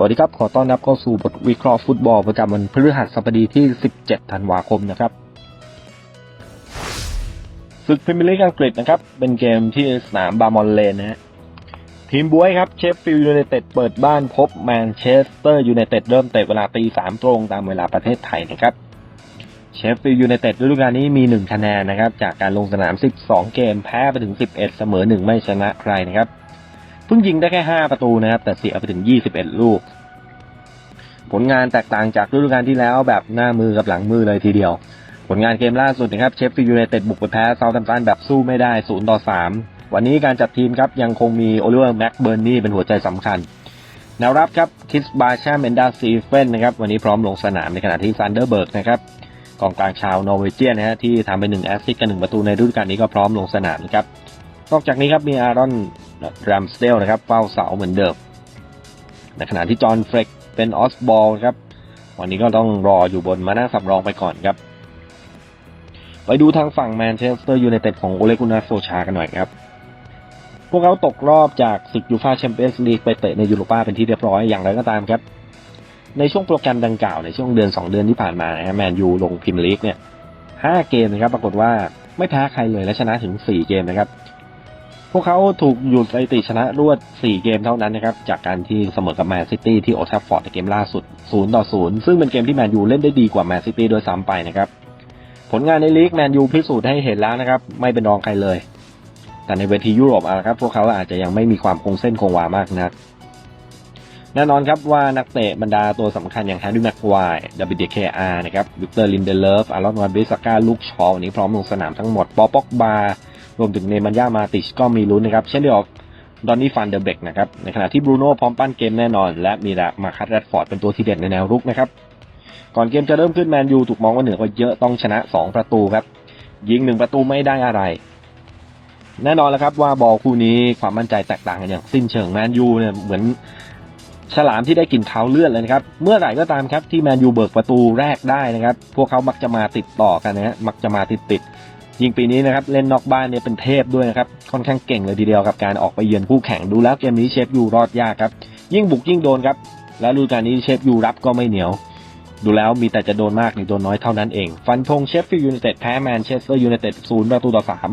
สวัสดีครับ ขอต้อนรับเข้าสู่บทวิเคราะห์ฟุตบอลประจำวันพฤหัสบดีที่ 17 ธันวาคมนะครับศึกพรีเมียร์ลีกอังกฤษนะครับ เป็นเกมที่สนามบาร์มอนเลนนะฮะทีมบวยครับเชฟฟิลด์ยูไนเต็ดเปิดบ้านพบแมนเชสเตอร์ยูไนเต็ดเริ่มเตะเวลาตีสามตรงตามเวลาประเทศไทยนะครับเชฟฟิลด์ยูไนเต็ดฤดูกาลนี้มี 1 คะแนนนะครับ จากการลงสนาม 12 เกมแพ้ไปถึง 11 เสมอ 1 ไม่ชนะใครนะครับ เพิ่งยิงได้แค่ 5 ประตูนะครับ แต่เสียไปถึง 21 ลูก ผลงานแตกต่างจากฤดูกาลที่แล้วแบบหน้ามือกับหลังมือเลยทีเดียว ผลงานเกมล่าสุดนะครับเชฟฟิลด์ยูไนเต็ดบุกไปแพ้เซาท์แฮมป์ตันแบบสู้ไม่ได้0ต่อ3วันนี้การจัดทีมครับยังคงมีโอลิเวอร์แม็กเบอร์นี่เป็นหัวใจสำคัญแนวรับครับคิสบาชาเมนดาซีเฟนนะครับวันนี้พร้อมลงสนามในขณะที่ซันเดอร์เบิร์กนะครับกองกลางชาวนอร์เวย์เจียนนะฮะที่ทำไปหนึ่งแอสซิสต์กับหนึ่งประตูในฤดูกาลนี้ก็พร้อมลงสนามนะครับนอกจากนี้ครับมีอารอน แรมสเตลนะครับเฝ้าเสาเหมือนเดิมในขณะที่จอห์นเฟรกเป็นออสบอลครับ วันนี้ก็ต้องรออยู่บนมาหน้าสำรองไปก่อนครับ ไปดูทางฝั่งแมนเชสเตอร์ยูไนเต็ดของโอเลกุนาโซชากันหน่อยครับ พวกเขาตกรอบจากศึกยูฟาแชมเปี้ยนส์ลีกไปเตะในยูโรปาเป็นที่เรียบร้อยอย่างไรก็ตามครับ ในช่วงโปรแกรมดังกล่าวในช่วงเดือน 2 เดือนที่ผ่านมานะฮะแมนยูลงพิมลีกเนี่ย5เกมนะครับปรากฏว่าไม่แพ้ใครเลยและชนะถึง 4 เกมนะครับ พวกเขาถูกหยุดสถิติชนะรวด 4 เกมเท่านั้นนะครับ จากการที่เสมอกับแมนซิตี้ที่โอทัฟฟอร์ดในเกมล่าสุด 0 ต่อ 0 ซึ่งเป็นเกมที่แมนยูเล่นได้ดีกว่าแมนซิตี้โดยซ้ำไปนะครับ ผลงานในลีกแมนยูพิสูจน์ให้เห็นแล้วนะครับ ไม่เป็นรองใครเลย แต่ในเวทียุโรปอะครับ พวกเขาอาจจะยังไม่มีความคงเส้นคงวามากนัก แน่นอนครับว่านักเตะบรรดาตัวสำคัญอย่างแฮร์รี่แม็กควายดับเบิลเคอาร์นะครับวิกเตอร์ลินเดเลฟอารอนวานเบสก้าลูกชอวันนี้พร้อมลงสนามทั้งหมดปอป็อกบาร รวมถึงเนมันยามาติชก็มีลุ้นนะครับ เช่นเดียวกับดอนนี่ฟันเดอร์เบกนะครับ ในขณะที่บรูโน่พร้อมปั้นเกมแน่นอน และมีละมาคัตแรดฟอร์ดเป็นตัวที่เด่นในแนวรุกนะครับ ก่อนเกมจะเริ่มขึ้นแมนยูถูกมองว่าเหนือกว่าเยอะต้องชนะ 2 ประตูครับ ยิงหนึ่งประตูไม่ได้อะไร แน่นอนแล้วครับว่าบอลคู่นี้ความมั่นใจแตกต่างกันอย่างสิ้นเชิงแมนยูเนี่ยเหมือนฉลามที่ได้กลิ่นเท้าเลือดเลยนะครับ เมื่อไหร่ก็ตามครับที่แมนยูเบิกประตูแรกได้นะครับ พวกเขามักจะมาติดต่อกันนะฮะ มักจะมาติดติด ยิงปีนี้นะครับเล่นนอกบ้านเนี่ยเป็นเทพด้วยนะครับค่อนข้างเก่งเลยทีเดียวกับการออกไปเยือนคู่แข่งดูแล้วเกมนี้เชฟยูรอดยากครับยิ่งบุกยิ่งโดนครับและฤดูการนี้เชฟยูรับก็ไม่เหนียว ดูแล้วมีแต่จะโดนมากหรือโดนน้อยเท่านั้นเอง ฟันธงเชฟฟิลด์ยูไนเต็ดแพ้แมนเชสเตอร์ยูไนเต็ดศูนย์ประตูต่อสาม